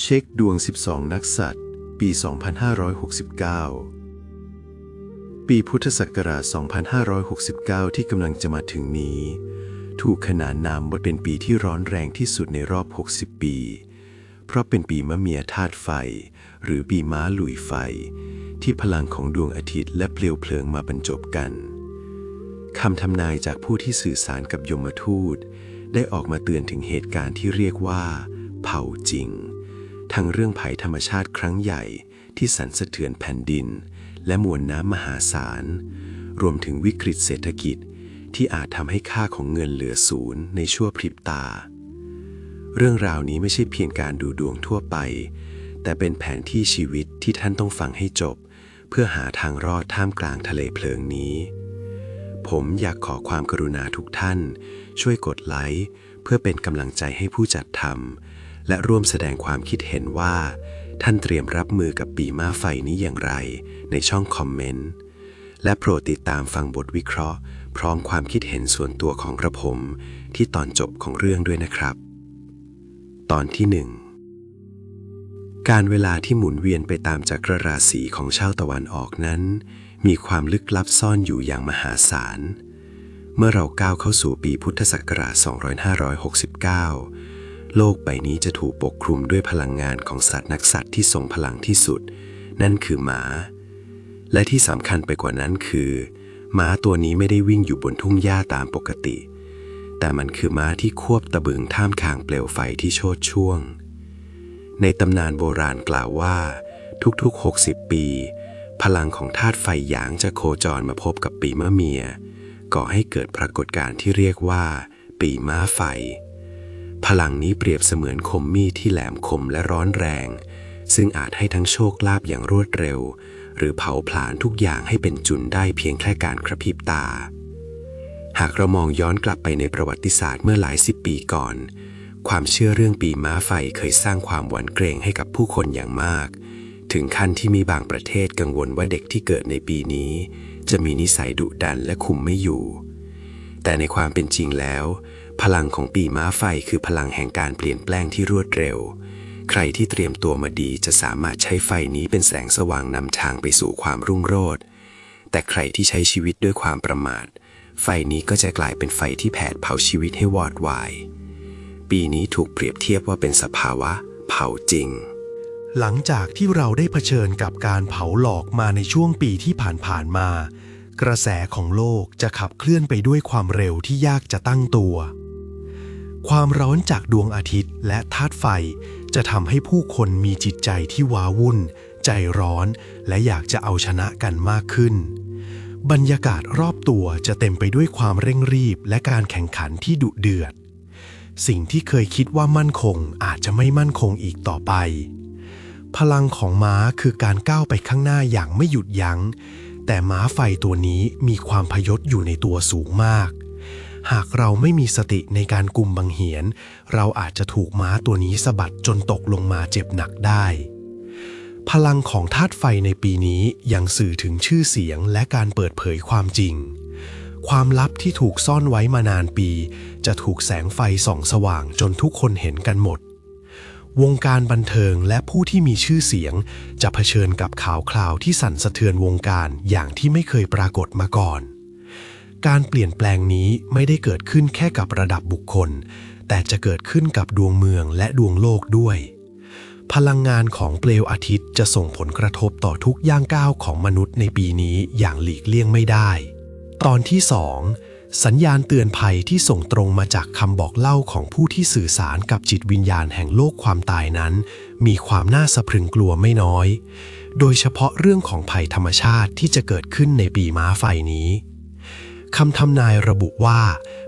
เช็คดวง 12 นักสัตว์ ปี 2569 ปีพุทธศักราช 2569 ที่กำลังจะมาถึงนี้ ถูกขนานนามว่าเป็นปีที่ร้อนแรงที่สุดในรอบ 60 ปี เพราะเป็นปีมะเมียธาตุไฟ หรือปีม้าลุยไฟ ที่พลังของดวงอาทิตย์และเปลวเพลิงมาบรรจบกันคำทำนายจากผู้ที่สื่อสารกับยมทูต ได้ออกมาเตือนถึงเหตุการณ์ที่เรียกว่า เผาจริง ทั้งเรื่องภัยธรรมชาติครั้งใหญ่ที่สั่นสะเทือนแผ่นดิน และมวลน้ำมหาศาล รวมถึงวิกฤตเศรษฐกิจที่อาจทำให้ค่าของเงินเหลือศูนย์ในชั่วพริบตา เรื่องราวนี้ไม่ใช่เพียงการดูดวงทั่วไป แต่เป็นแผนที่ชีวิตที่ท่านต้องฟังให้จบ เพื่อหาทางรอดท่ามกลางทะเลเพลิงนี้ ผมอยากขอความกรุณาทุกท่าน ช่วยกดไลค์เพื่อเป็นกำลังใจให้ผู้จัดทำ และร่วมแสดงความคิดเห็นว่า ท่านเตรียมรับมือกับปีม้าไฟนี้อย่างไร ในช่องคอมเมนต์ และโปรดติดตามฟังบทวิเคราะห์ พร้อมความคิดเห็นส่วนตัวของกระผม ที่ตอนจบของเรื่องด้วยนะครับ ตอนที่หนึ่งการเวลาที่หมุนเวียนไปตามจักรราศีของชาวตะวันออกนั้น มีความลึกลับซ่อนอยู่อย่างมหาศาล เมื่อเราก้าวเข้าสู่ปีพุทธศักราช 2569 โลกใบนี้จะถูกปกคลุมด้วยพลังงานของสัตว์นักสัตว์ที่ทรงพลังที่สุด นั่นคือหมา และที่สำคัญไปกว่านั้นคือหมาตัวนี้ไม่ได้วิ่งอยู่บนทุ่งหญ้าตามปกติ แต่มันคือม้าที่ควบตะบึงท่ามกลางเปลวไฟที่โชดช่วง ในตำนานโบราณกล่าวว่า ทุกๆ 60 ปี พลังของธาตุไฟหยางจะโคจรมาพบกับปีมะเมีย ก่อให้เกิดปรากฏการณ์ที่เรียกว่า ปีม้าไฟ พลังนี้เปรียบเสมือนคมมีดที่แหลมคมและร้อนแรง ซึ่งอาจให้ทั้งโชคลาภอย่างรวดเร็ว หรือเผาผลาญทุกอย่างให้เป็นจุนได้เพียงแค่การกระพริบตา หากเรามองย้อนกลับไปในประวัติศาสตร์เมื่อหลายสิบปีก่อน ความเชื่อเรื่องปีม้าไฟเคยสร้างความหวั่นเกรงให้กับผู้คนอย่างมาก ถึงขั้นที่มีบางประเทศกังวลว่าเด็กที่เกิดในปีนี้ จะมีนิสัยดุดันและคุมไม่อยู่ แต่ในความเป็นจริงแล้ว พลังของปีม้าไฟคือพลังแห่งการเปลี่ยนแปลงที่รวดเร็ว ใครที่เตรียมตัวมาดีจะสามารถใช้ไฟนี้เป็นแสงสว่างนำทางไปสู่ความรุ่งโรจน์แต่ใครที่ใช้ชีวิตด้วยความประมาท ไฟนี้ก็จะกลายเป็นไฟที่แผดเผาชีวิตให้วอดวาย ปีนี้ถูกเปรียบเทียบว่าเป็นสภาวะ เผาจริง หลังจากที่เราได้เผชิญกับการเผาหลอกมาในช่วงปีที่ผ่านๆมา กระแสของโลกจะขับเคลื่อนไปด้วยความเร็วที่ยากจะตั้งตัว ความร้อนจากดวงอาทิตย์และธาตุไฟ จะทำให้ผู้คนมีจิตใจที่ว้าวุ่น ใจร้อน และอยากจะเอาชนะกันมากขึ้น บรรยากาศรอบตัวจะเต็มไปด้วยความเร่งรีบและการแข่งขันที่ดุเดือด สิ่งที่เคยคิดว่ามั่นคงอาจจะไม่มั่นคงอีกต่อไป พลังของม้าคือการก้าวไปข้างหน้าอย่างไม่หยุดยัง้ง แต่ม้าไฟตัวนี้มีความพยศอยู่ในตัวสูงมาก หากเราไม่มีสติในการกุมบังเหียน เราอาจจะถูกม้าตัวนี้สะบัดจนตกลงมาเจ็บหนักได้ พลังของธาตุไฟในปีนี้ยังสื่อถึงชื่อเสียงและการเปิดเผยความจริง ความลับที่ถูกซ่อนไว้มานานปี จะถูกแสงไฟส่องสว่างจนทุกคนเห็นกันหมดวงการบันเทิงและผู้ที่มีชื่อเสียง จะเผชิญกับข่าวคราวที่สั่นสะเทือนวงการอย่างที่ไม่เคยปรากฏมาก่อน การเปลี่ยนแปลงนี้ไม่ได้เกิดขึ้นแค่กับระดับบุคคล แต่จะเกิดขึ้นกับดวงเมืองและดวงโลกด้วย พลังงานของเปลวอาทิตย์จะส่งผลกระทบต่อทุกย่างก้าวของมนุษย์ในปีนี้อย่างหลีกเลี่ยงไม่ได้ ตอนที่ 2 สัญญาณเตือนภัยที่ส่งตรงมาจากคำบอกเล่าของผู้ที่สื่อสารกับจิตวิญญาณแห่งโลกความตายนั้น มีความน่าสะพรึงกลัวไม่น้อย โดยเฉพาะเรื่องของภัยธรรมชาติที่จะเกิดขึ้นในปีม้าไฟนี้ คำทำนายระบุว่า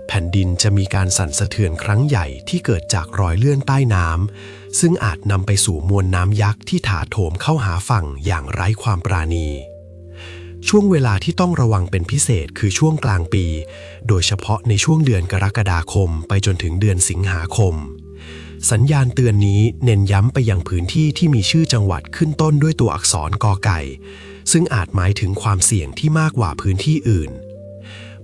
แผ่นดินจะมีการสั่นสะเทือนครั้งใหญ่ที่เกิดจากรอยเลื่อนใต้น้ำซึ่งอาจนำไปสู่มวลน้ำยักษ์ที่ถาโถมเข้าหาฝั่งอย่างไร้ความปราณี ช่วงเวลาที่ต้องระวังเป็นพิเศษคือช่วงกลางปี โดยเฉพาะในช่วงเดือนกรกฎาคมไปจนถึงเดือนสิงหาคม สัญญาณเตือนนี้เน้นย้ำไปยังพื้นที่ที่มีชื่อจังหวัดขึ้นต้นด้วยตัวอักษรกอไก่ ซึ่งอาจหมายถึงความเสี่ยงที่มากกว่าพื้นที่อื่น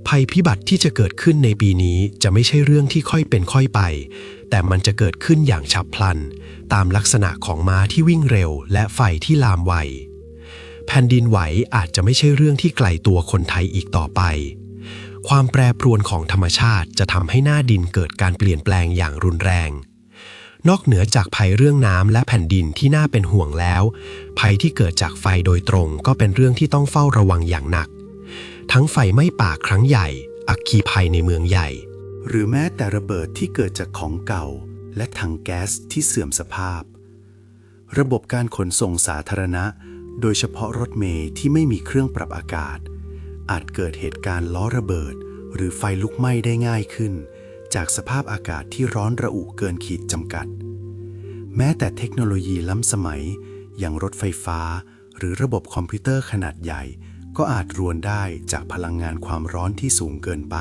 ภัยพิบัติที่จะเกิดขึ้นในปีนี้จะไม่ใช่เรื่องที่ค่อยเป็นค่อยไป แต่มันจะเกิดขึ้นอย่างฉับพลัน ตามลักษณะของม้าที่วิ่งเร็ว และไฟที่ลามไว แผ่นดินไหวอาจจะไม่ใช่เรื่องที่ไกลตัวคนไทยอีกต่อไป ความแปรปรวนของธรรมชาติจะทำให้หน้าดินเกิดการเปลี่ยนแปลงอย่างรุนแรง นอกเหนือจากภัยเรื่องน้ำและแผ่นดินที่น่าเป็นห่วงแล้ว ภัยที่เกิดจากไฟโดยตรงก็เป็นเรื่องที่ต้องเฝ้าระวังอย่างหนัก ทั้งไฟไหม้ป่าครั้งใหญ่ อัคคีภัยในเมืองใหญ่ หรือแม้แต่ระเบิดที่เกิดจากของเก่า และถังแก๊สที่เสื่อมสภาพ ระบบการขนส่งสาธารณะ โดยเฉพาะรถเมล์ที่ไม่มีเครื่องปรับอากาศ อาจเกิดเหตุการณ์ล้อระเบิด หรือไฟลุกไหม้ได้ง่ายขึ้น จากสภาพอากาศที่ร้อนระอุเกินขีดจำกัด แม้แต่เทคโนโลยีล้ำสมัยอย่างรถไฟฟ้า หรือระบบคอมพิวเตอร์ขนาดใหญ่ ก็อาจรวนได้จากพลังงานความร้อนที่สูงเกินไป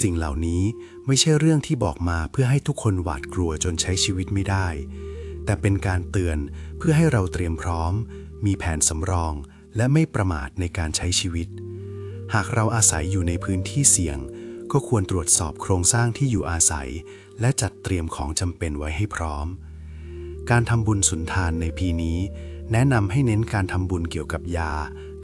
สิ่งเหล่านี้ไม่ใช่เรื่องที่บอกมาเพื่อให้ทุกคนหวาดกลัวจนใช้ชีวิตไม่ได้ แต่เป็นการเตือนเพื่อให้เราเตรียมพร้อม มีแผนสำรอง และไม่ประมาทในการใช้ชีวิต หากเราอาศัยอยู่ในพื้นที่เสี่ยง ก็ควรตรวจสอบโครงสร้างที่อยู่อาศัย และจัดเตรียมของจำเป็นไว้ให้พร้อม การทำบุญสุนทานในปีนี้ แนะนำให้เน้นการทำบุญเกี่ยวกับยา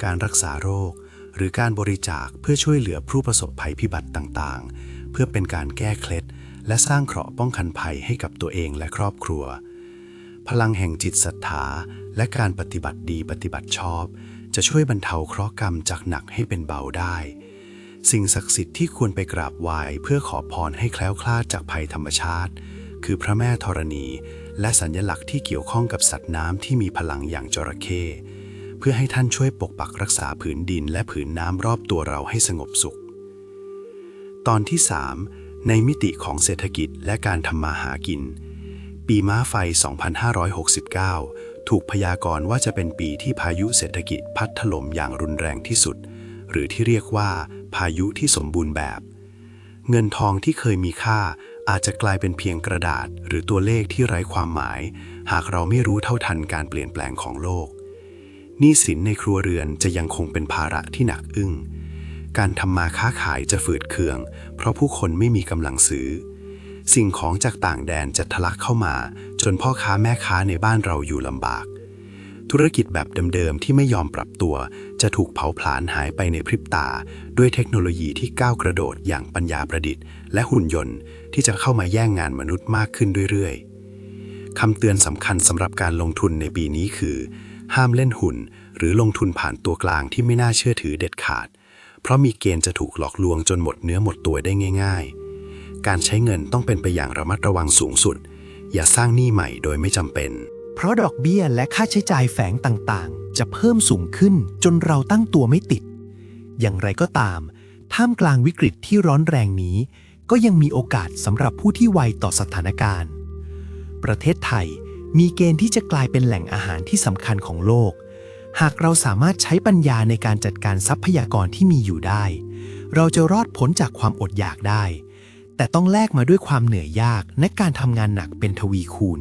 การรักษาโรค หรือการบริจาคเพื่อช่วยเหลือผู้ประสบภัยพิบัติต่างๆ เพื่อเป็นการแก้เคล็ด และสร้างเคราะห์ป้องกันภัยให้กับตัวเองและครอบครัว พลังแห่งจิตศรัทธาและการปฏิบัติดีปฏิบัติชอบ จะช่วยบรรเทาเคราะห์กรรมจากหนักให้เป็นเบาได้ สิ่งศักดิ์สิทธิ์ที่ควรไปกราบไหว้เพื่อขอพรให้แคล้วคลาดจากภัยธรรมชาติ คือพระแม่ธรณี และสัญลักษณ์ที่เกี่ยวข้องกับสัตว์น้ำที่มีพลังอย่างจระเข้ พื่อให้ท่านช่วยปกปักรักษาผืนดินและผืนน้ำรอบตัวเราให้สงบสุข ตอนที่ 3 ในมิติของเศรษฐกิจและการทำมาหากิน ปีม้าไฟ 2569 ถูกพยากรณ์ว่าจะเป็นปีที่พายุเศรษฐกิจพัดถล่มอย่างรุนแรงที่สุด หรือที่เรียกว่า พายุที่สมบูรณ์แบบ เงินทองที่เคยมีค่าอาจจะกลายเป็นเพียงกระดาษ หรือตัวเลขที่ไร้ความหมาย หากเราไม่รู้เท่าทันการเปลี่ยนแปลงของโลก หนี้สินในครัวเรือนจะยังคงเป็นภาระที่หนักอึ้ง การทำมาค้าขายจะฝืดเคือง เพราะผู้คนไม่มีกำลังซื้อ สิ่งของจากต่างแดนจะทะลักเข้ามา จนพ่อค้าแม่ค้าในบ้านเราอยู่ลำบาก ธุรกิจแบบเดิมๆที่ไม่ยอมปรับตัว จะถูกเผาผลาญหายไปในพริบตา ด้วยเทคโนโลยีที่ก้าวกระโดดอย่างปัญญาประดิษฐ์ และหุ่นยนต์ที่จะเข้ามาแย่งงานมนุษย์มากขึ้นเรื่อยๆคำเตือนสำคัญสำหรับการลงทุนในปีนี้คือ ห้ามเล่นหุ่นหรือลงทุนผ่านตัวกลางที่ไม่น่าเชื่อถือเด็ดขาด เพราะมีเกณฑ์จะถูกหลอกลวงจนหมดเนื้อหมดตัวได้ง่าย ๆ การใช้เงินต้องเป็นไปอย่างระมัดระวังสูงสุด อย่าสร้างหนี้ใหม่โดยไม่จำเป็น เพราะดอกเบี้ยและค่าใช้จ่ายแฝงต่างๆ จะเพิ่มสูงขึ้นจนเราตั้งตัวไม่ติด อย่างไรก็ตาม ท่ามกลางวิกฤตที่ร้อนแรงนี้ ก็ยังมีโอกาสสำหรับผู้ที่ไวต่อสถานการณ์ ประเทศไทย มีเกณฑ์ที่จะกลายเป็นแหล่งอาหารที่สำคัญของโลก หากเราสามารถใช้ปัญญาในการจัดการทรัพยากรที่มีอยู่ได้ เราจะรอดพ้นจากความอดอยากได้ แต่ต้องแลกมาด้วยความเหนื่อยยากและการทำงานหนักเป็นทวีคูณ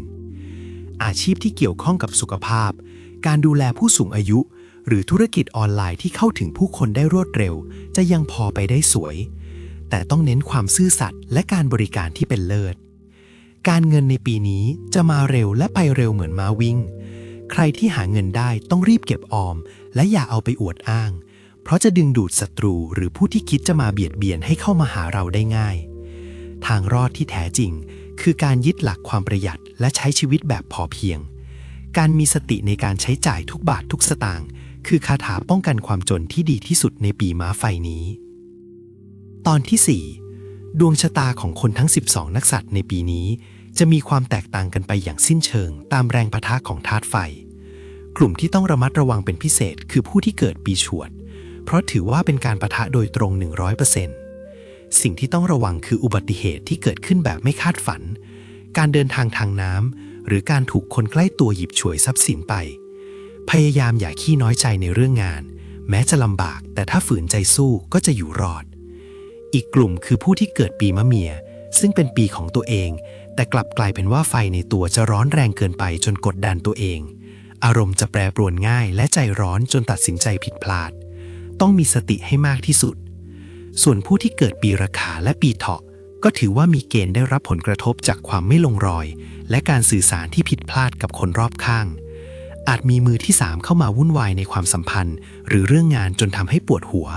อาชีพที่เกี่ยวข้องกับสุขภาพ การดูแลผู้สูงอายุ หรือธุรกิจออนไลน์ที่เข้าถึงผู้คนได้รวดเร็ว จะยังพอไปได้สวย แต่ต้องเน้นความซื่อสัตย์และการบริการที่เป็นเลิศ การเงินในปีนี้จะมาเร็วและไปเร็วเหมือนม้าวิ่ง ใครที่หาเงินได้ต้องรีบเก็บออม และอย่าเอาไปอวดอ้าง เพราะจะดึงดูดศัตรูหรือผู้ที่คิดจะมาเบียดเบียนให้เข้ามาหาเราได้ง่าย ทางรอดที่แท้จริง คือการยึดหลักความประหยัดและใช้ชีวิตแบบพอเพียง การมีสติในการใช้จ่ายทุกบาททุกสตางค์คือคาถาป้องกันความจนที่ดีที่สุดในปีม้าไฟนี้ ตอนที่4 ดวงชะตาของคนทั้ง 12 นักสัตว์ในปีนี้ จะมีความแตกต่างกันไปอย่างสิ้นเชิง ตามแรงปะทะของธาตุไฟ กลุ่มที่ต้องระมัดระวังเป็นพิเศษคือผู้ที่เกิดปีฉวด เพราะถือว่าเป็นการปะทะโดยตรง 100%สิ่งที่ต้องระวังคืออุบัติเหตุที่เกิดขึ้นแบบไม่คาดฝัน การเดินทางทางน้ำหรือการถูกคนใกล้ตัวหยิบฉวยทรัพย์สินไป พยายามอย่าขี้น้อยใจในเรื่องงาน แม้จะลำบาก แต่ถ้าฝืนใจสู้ก็จะอยู่รอด อีกกลุ่มคือผู้ที่เกิดปีมะเมีย ซึ่งเป็นปีของตัวเอง แต่กลับกลายเป็นว่าไฟในตัวจะร้อนแรงเกินไปจนกดดันตัวเอง อารมณ์จะแปรปรวนง่ายและใจร้อนจนตัดสินใจผิดพลาด ต้องมีสติให้มากที่สุด ส่วนผู้ที่เกิดปีระกาและปีเถาะ ก็ถือว่ามีเกณฑ์ได้รับผลกระทบจากความไม่ลงรอย และการสื่อสารที่ผิดพลาดกับคนรอบข้าง อาจมีมือที่สามเข้ามาวุ่นวายในความสัมพันธ์ หรือเรื่องงานจนทำให้ปวดหัว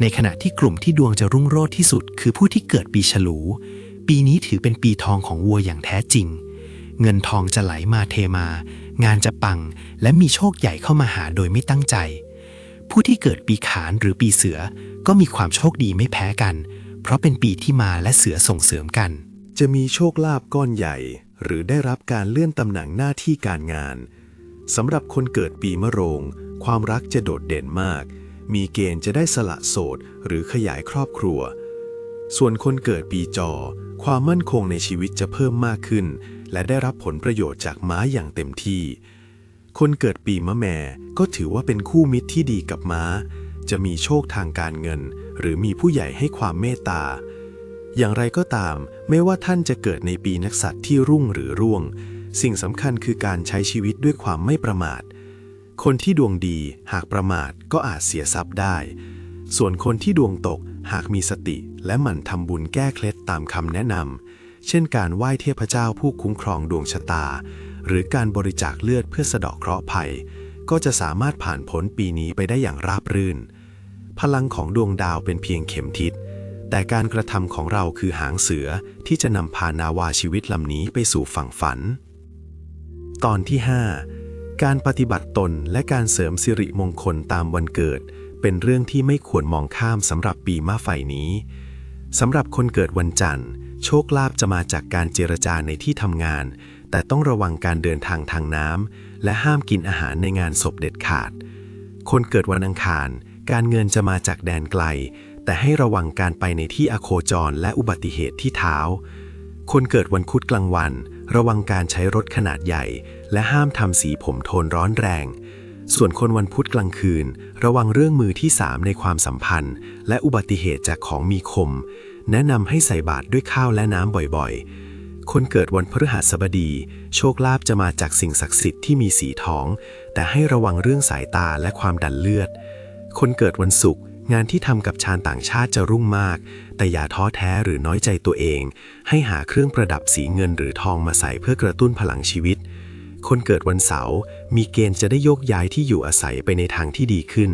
ในขณะที่กลุ่มที่ดวงจะรุ่งโรจน์ที่สุด คือผู้ที่เกิดปีฉลู ปีนี้ถือเป็นปีทองของวัวอย่างแท้จริง เงินทองจะไหลมาเทมา งานจะปัง และมีโชคใหญ่เข้ามาหาโดยไม่ตั้งใจ ผู้ที่เกิดปีขานหรือปีเสือก็มีความโชคดีไม่แพ้กัน เพราะเป็นปีที่มาและเสือส่งเสริมกัน จะมีโชคลาภก้อนใหญ่ หรือได้รับการเลื่อนตำแหน่งหน้าที่การงานสำหรับคนเกิดปีมะโรง ความรักจะโดดเด่นมาก มีเกณฑ์จะได้สละโสดหรือขยายครอบครัว ส่วนคนเกิดปีจอ ความมั่นคงในชีวิตจะเพิ่มมากขึ้น และได้รับผลประโยชน์จากม้าอย่างเต็มที่ คนเกิดปีมะแม่ก็ถือว่าเป็นคู่มิตรที่ดีกับม้า จะมีโชคทางการเงิน หรือมีผู้ใหญ่ให้ความเมตตา อย่างไรก็ตาม ไม่ว่าท่านจะเกิดในปีนักษัตริย์ที่รุ่งหรือร่วง สิ่งสำคัญคือการใช้ชีวิตด้วยความไม่ประมาท คนที่ดวงดีหากประมาทก็อาจเสียทรัพย์ได้ ส่วนคนที่ดวงตกหากมีสติและหมั่นทำบุญแก้เคล็ดตามคำแนะนำ เช่นการไหว้เทพเจ้าผู้คุ้มครองดวงชะตา หรือการบริจาคเลือดเพื่อสะเดาะเคราะห์ภัย ก็จะสามารถผ่านพ้นปีนี้ไปได้อย่างราบรื่น พลังของดวงดาวเป็นเพียงเข็มทิศ แต่การกระทำของเราคือหางเสือที่จะนำพานาวาชีวิตลำนี้ไปสู่ฝั่งฝัน ตอนที่ 5 การปฏิบัติตนและการเสริมสิริมงคลตามวันเกิด เป็นเรื่องที่ไม่ควรมองข้ามสำหรับปีมะไฟนี้สำหรับคนเกิดวันจันทร์ โชคลาภจะมาจากการเจรจาในที่ทำงาน แต่ต้องระวังการเดินทางทางน้ำและห้ามกินอาหารในงานศพเด็ดขาด คนเกิดวันอังคาร การเงินจะมาจากแดนไกล แต่ให้ระวังการไปในที่อโคจรและอุบัติเหตุที่เท้า คนเกิดวันคุดกลางวัน ระวังการใช้รถขนาดใหญ่ และห้ามทำสีผมโทนร้อนแรง ส่วนคนวันพุธกลางคืน ระวังเรื่องมือที่สามในความสัมพันธ์ และอุบัติเหตุจากของมีคม แนะนำให้ใส่บาตรด้วยข้าวและน้ำบ่อยๆ คนเกิดวันพฤหัสบดี โชคลาภจะมาจากสิ่งศักดิ์สิทธิ์ที่มีสีทอง แต่ให้ระวังเรื่องสายตาและความดันเลือด คนเกิดวันศุกร์งานที่ทำกับชาญต่างชาติจะรุ่งมาก แต่อย่าท้อแท้หรือน้อยใจตัวเอง ให้หาเครื่องประดับสีเงินหรือทองมาใส่เพื่อกระตุ้นพลังชีวิต คนเกิดวันเสาร์มีเกณฑ์จะได้โยกย้ายที่อยู่อาศัยไปในทางที่ดีขึ้น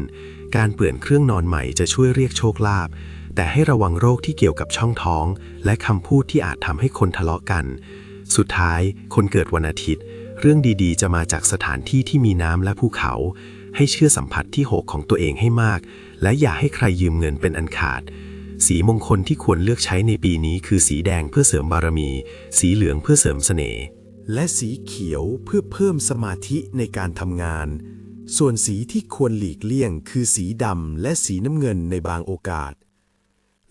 การเปลี่ยนเครื่องนอนใหม่จะช่วยเรียกโชคลาภ แต่ให้ระวังโรคที่เกี่ยวกับช่องท้อง และคำพูดที่อาจทำให้คนทะเลาะกัน สุดท้าย คนเกิดวันอาทิตย์ เรื่องดีๆ จะมาจากสถานที่ที่มีน้ำและภูเขา ให้เชื่อสัมผัสที่หกของตัวเองให้มาก และอย่าให้ใครยืมเงินเป็นอันขาดสีมงคลที่ควรเลือกใช้ในปีนี้คือสีแดงเพื่อเสริมบารมี สีเหลืองเพื่อเสริมเสน่ห์ และสีเขียวเพื่อเพิ่มสมาธิในการทำงาน ส่วนสีที่ควรหลีกเลี่ยงคือสีดำและสีน้ำเงินในบางโอกาส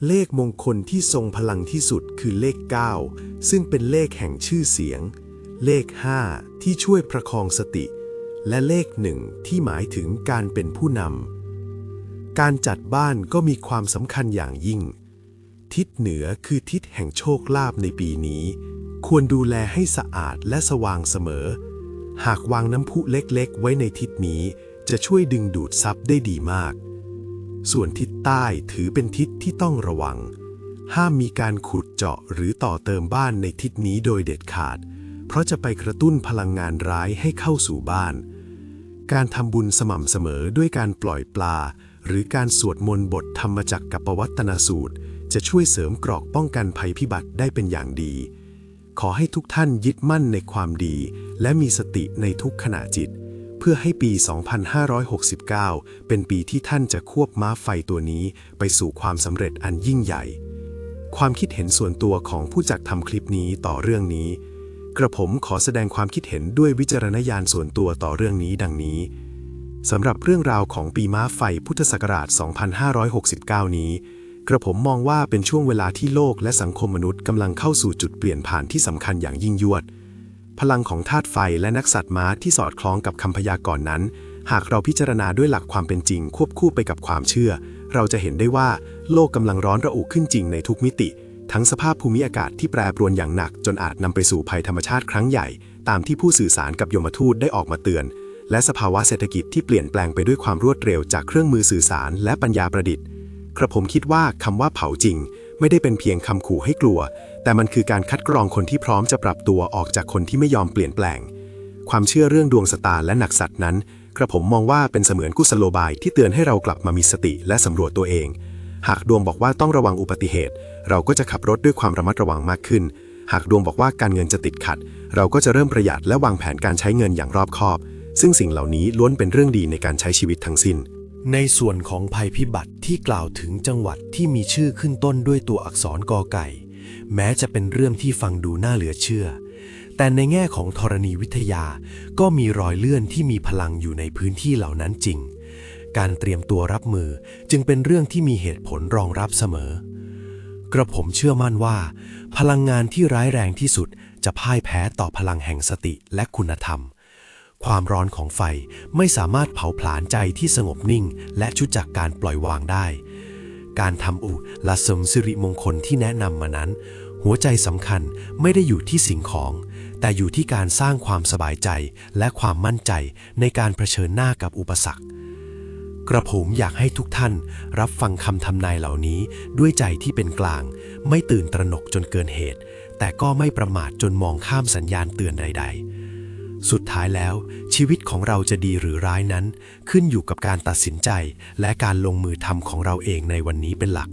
เลขมงคลที่ทรงพลังที่สุดคือเลข 9 ซึ่งเป็นเลขแห่งชื่อเสียง เลข 5 ที่ช่วยประคองสติ และเลขหนึ่งที่หมายถึงการเป็นผู้นำ การจัดบ้านก็มีความสำคัญอย่างยิ่ง ทิศเหนือคือทิศแห่งโชคลาภในปีนี้ ควรดูแลให้สะอาดและสว่างเสมอ หากวางน้ำพุเล็กๆ ไว้ในทิศนี้ จะช่วยดึงดูดทรัพย์ได้ดีมาก ส่วนทิศใต้ถือเป็นทิศที่ต้องระวัง ห้ามมีการขุดเจาะหรือต่อเติมบ้านในทิศนี้โดยเด็ดขาด เพราะจะไปกระตุ้นพลังงานร้ายให้เข้าสู่บ้าน การทำบุญสม่ำเสมอด้วยการปล่อยปลา หรือการสวดมนต์บทธรรมจักรกับปวัตนสูตร จะช่วยเสริมเกราะป้องกันภัยพิบัติได้เป็นอย่างดี ขอให้ทุกท่านยึดมั่นในความดี และมีสติในทุกขณะจิต เพื่อให้ปี 2569 เป็นปีที่ท่านจะควบม้าไฟตัวนี้ไปสู่ความสำเร็จอันยิ่งใหญ่ ความคิดเห็นส่วนตัวของผู้จัดทำคลิปนี้ต่อเรื่องนี้ กระผมขอแสดงความคิดเห็นด้วยวิจารณญาณส่วนตัวต่อเรื่องนี้ดังนี้สำหรับเรื่องราวของปีม้าไฟพุทธศักราช 2569 นี้ กระผมมองว่าเป็นช่วงเวลาที่โลกและสังคมมนุษย์กำลังเข้าสู่จุดเปลี่ยนผ่านที่สำคัญอย่างยิ่งยวด พลังของธาตุไฟและนักสัตว์ม้าที่สอดคล้องกับคำพยากรณ์นั้น หากเราพิจารณาด้วยหลักความเป็นจริง ควบคู่ไปกับความเชื่อ เราจะเห็นได้ว่าโลกกำลังร้อนระอุขึ้นจริงในทุกมิติ ทั้งสภาพภูมิอากาศที่แปรปรวนอย่างหนัก จนอาจนำไปสู่ภัยธรรมชาติครั้งใหญ่ ตามที่ผู้สื่อสารกับยมทูตได้ออกมาเตือน และสภาวะเศรษฐกิจที่เปลี่ยนแปลงไปด้วยความรวดเร็วจากเครื่องมือสื่อสาร และปัญญาประดิษฐ์ กระผมคิดว่าคำว่าเผาจริง ไม่ได้เป็นเพียงคำขู่ให้กลัว แต่มันคือการคัดกรองคนที่พร้อมจะปรับตัวออกจากคนที่ไม่ยอมเปลี่ยนแปลง ความเชื่อเรื่องดวงสตาร์และหนักสัตว์นั้น กระผมมองว่าเป็นเสมือนกุศโลบายที่เตือนให้เรากลับมามีสติและสำรวจตัวเอง หากดวงบอกว่าต้องระวังอุบัติเหตุ เราก็จะขับรถด้วยความระมัดระวังมากขึ้น หากดวงบอกว่าการเงินจะติดขัด เราก็จะเริ่มประหยัดและวางแผนการใช้เงินอย่างรอบคอบ ซึ่งสิ่งเหล่านี้ล้วนเป็นเรื่องดีในการใช้ชีวิตทั้งสิ้น ในส่วนของภัยพิบัติที่กล่าวถึงจังหวัดที่มีชื่อขึ้นต้นด้วยตัวอักษรกอไก่ แม้จะเป็นเรื่องที่ฟังดูน่าเหลือเชื่อ แต่ในแง่ของธรณีวิทยาก็มีรอยเลื่อนที่มีพลังอยู่ในพื้นที่เหล่านั้นจริง การเตรียมตัวรับมือจึงเป็นเรื่องที่มีเหตุผลรองรับเสมอ กระผมเชื่อมั่นว่า พลังงานที่ร้ายแรงที่สุดจะพ่ายแพ้ต่อพลังแห่งสติและคุณธรรม ความร้อนของไฟไม่สามารถเผาผลาญใจที่สงบนิ่ง และชุดจากการปล่อยวางได้ การทำอุละสมสิริมงคลที่แนะนำมานั้น หัวใจสำคัญไม่ได้อยู่ที่สิ่งของ แต่อยู่ที่การสร้างความสบายใจและความมั่นใจในการเผชิญหน้ากับอุปสรรค กระผมอยากให้ทุกท่านรับฟังคำทำนายเหล่านี้ด้วยใจที่เป็นกลาง ไม่ตื่นตระหนกจนเกินเหตุ แต่ก็ไม่ประมาทจนมองข้ามสัญญาณเตือนใด ๆ สุดท้ายแล้ว ชีวิตของเราจะดีหรือร้ายนั้น ขึ้นอยู่กับการตัดสินใจ และการลงมือทำของเราเองในวันนี้เป็นหลัก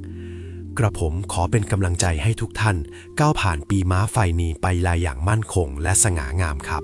กระผมขอเป็นกำลังใจให้ทุกท่าน ก้าวผ่านปีม้าไฟนี้ไปลายอย่างมั่นคงและสง่างามครับ